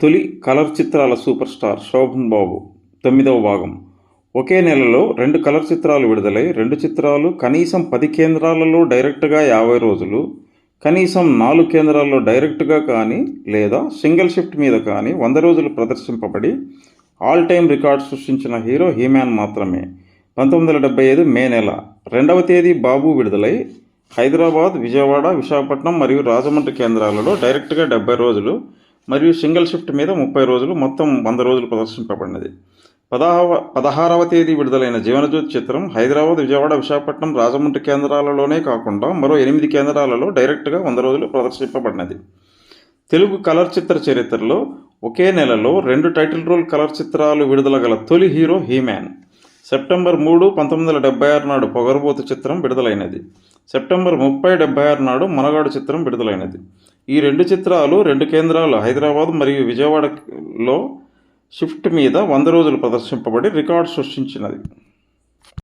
తొలి కలర్ చిత్రాల super star Shobhan బాబు తొమ్మిదవ భాగం. ఒకే నెలలో రెండు కలర్ చిత్రాలు విడుదలై రెండు చిత్రాలు కనీసం పది కేంద్రాలలో డైరెక్ట్గా యాభై రోజులు కనీసం నాలుగు కేంద్రాల్లో డైరెక్ట్గా కానీ లేదా సింగిల్ షిఫ్ట్ మీద కానీ వంద రోజులు ప్రదర్శింపబడి ఆల్ టైమ్ రికార్డ్ సృష్టించిన హీరో హీమ్యాన్ మాత్రమే. పంతొమ్మిది వందల డెబ్బై ఐదు మే నెల రెండవ తేదీ బాబు విడుదలై హైదరాబాద్ విజయవాడ విశాఖపట్నం మరియు రాజమండ్రి కేంద్రాలలో డైరెక్ట్గా డెబ్బై రోజులు మరియు సింగిల్ షిఫ్ట్ మీద ముప్పై రోజులు మొత్తం వంద రోజులు ప్రదర్శింపబడినది. పదహావ పదహారవ తేదీ విడుదలైన జీవనజ్యోతి చిత్రం హైదరాబాద్ విజయవాడ విశాఖపట్నం రాజమండ్రి కేంద్రాలలోనే కాకుండా మరో ఎనిమిది కేంద్రాలలో డైరెక్ట్గా వంద రోజులు ప్రదర్శింపబడినది. తెలుగు కలర్ చిత్ర చరిత్రలో ఒకే నెలలో రెండు టైటిల్ రోల్ కలర్ చిత్రాలు విడుదల గల తొలి హీరో హీమ్యాన్ సెప్టెంబర్ మూడు పంతొమ్మిది వందల డెబ్బై ఆరు నాడు పొగరబోతు చిత్రం విడుదలైనది. సెప్టెంబర్ ముప్పై డెబ్బై ఆరు నాడు మనగాడు చిత్రం విడుదలైనది. ఈ రెండు చిత్రాలు రెండు కేంద్రాలు హైదరాబాద్ మరియు విజయవాడలో షిఫ్ట్ మీద వంద రోజులు ప్రదర్శింపబడి రికార్డు సృష్టించినది.